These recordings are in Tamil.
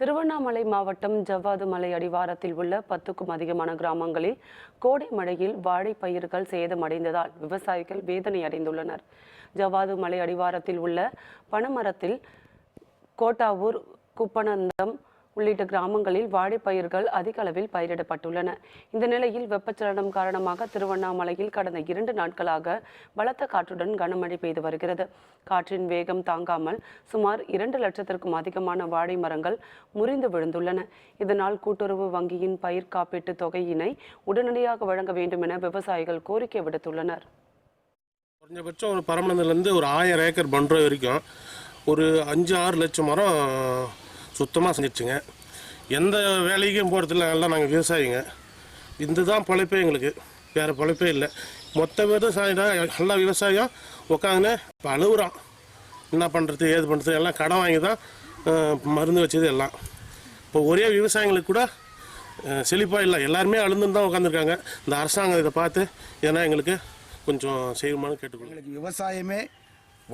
திருவண்ணாமலை மாவட்டம் ஜவ்வாது மலை அடிவாரத்தில் உள்ள பத்துக்கும் அதிகமான கிராமங்களில் கோடை மழையில் வாழை பயிர்கள் சேதமடைந்ததால் விவசாயிகள் வேதனை அடைந்துள்ளனர். ஜவ்வாது மலை அடிவாரத்தில் உள்ள பனமரத்தில் கோட்டாவூர் குப்பனந்தம் உள்ளிட்ட கிராமங்களில் வாழைப்பயிர்கள் அதிக அளவில் பயிரிடப்பட்டுள்ளன. இந்த நிலையில் வெப்பச்சலனம் காரணமாக திருவண்ணாமலையில் கடந்த இரண்டு நாட்களாக பலத்த காற்றுடன் கனமழை பெய்து வருகிறது. காற்றின் வேகம் தாங்காமல் சுமார் இரண்டு லட்சத்திற்கும் அதிகமான வாழை மரங்கள் முறிந்து விழுந்துள்ளன. இதனால் கூட்டுறவு வங்கியின் பயிர் காப்பீட்டு தொகையினை உடனடியாக வழங்க வேண்டும் என விவசாயிகள் கோரிக்கை விடுத்துள்ளனர். குறைஞ்சபட்சம் ஒரு பரமனந்துலேருந்து ஒரு ஆயிரம் ஏக்கர் பண்ணுற வரைக்கும் ஒரு அஞ்சு ஆறு லட்சம் மரம் சுத்தமாக செஞ்சிடுச்சுங்க எந்த வேலைக்கும் போகிறதில்ல நல்லா நாங்கள் விவசாயிங்க. இந்த தான் பழைப்பே எங்களுக்கு. வேறு பழைப்பே இல்லை. மொத்த விவசாயம் தான் எல்லா விவசாயம் உட்காந்து இப்போ அழுகுறான் என்ன பண்ணுறது ஏது பண்ணுறது எல்லாம் கடன் வாங்கி தான் மருந்து வச்சது எல்லாம். இப்போ ஒரே விவசாயிங்களுக்கு கூட செழிப்பாக இல்லை. எல்லாருமே அழுந்துன்னு தான் உட்காந்துருக்காங்க இந்த அரசாங்கம் இதை பார்த்து ஏன்னா எங்களுக்கு கொஞ்சம் செய்யுமான்னு கேட்டுக்கொள்ளுங்க எங்களுக்கு விவசாயமே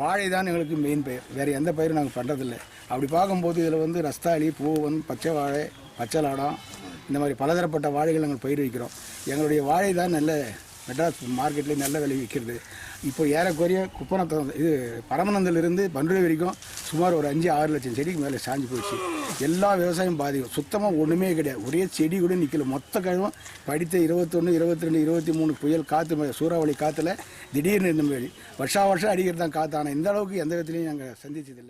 வாழை தான் எங்களுக்கு மெயின் பயிர். வேறு எந்த பயிரும் நாங்கள் பண்ணுறதில்ல அப்படி பார்க்கும்போது இதில் வந்து ரஸ்தாளி பூவன் பச்சை வாழை பச்சை லாடம் இந்த மாதிரி பலதரப்பட்ட வாழைகள் நாங்கள் பயிர் வைக்கிறோம். எங்களுடைய வாழை தான் நல்ல மெட்ராஸ் மார்க்கெட்லேயே நல்ல விலை விற்கிறது. இப்போ ஏறக்குறைய குப்பனத்தம் இது பரமநந்திலிருந்து பன்ருளை வரைக்கும் சுமார் ஒரு அஞ்சு ஆறு லட்சம் செடிக்கு மேலே சாஞ்சு போச்சு. எல்லா விவசாயம் பாதிக்கும். சுத்தமாக ஒன்றுமே கிடையாது. ஒரே செடி கூட நிற்கல மொத்த கிழமும் படித்த இருபத்தொன்று இருபத்தி ரெண்டு இருபத்தி மூணு புயல் காற்று சூறாவளி காற்றுல திடீர்னு இந்த மாதிரி வருஷா வருஷம் அடிக்கிறது தான் காற்று ஆனால் இந்த அளவுக்கு எந்த விதத்துலையும் நாங்கள் சந்திச்சதில்லை.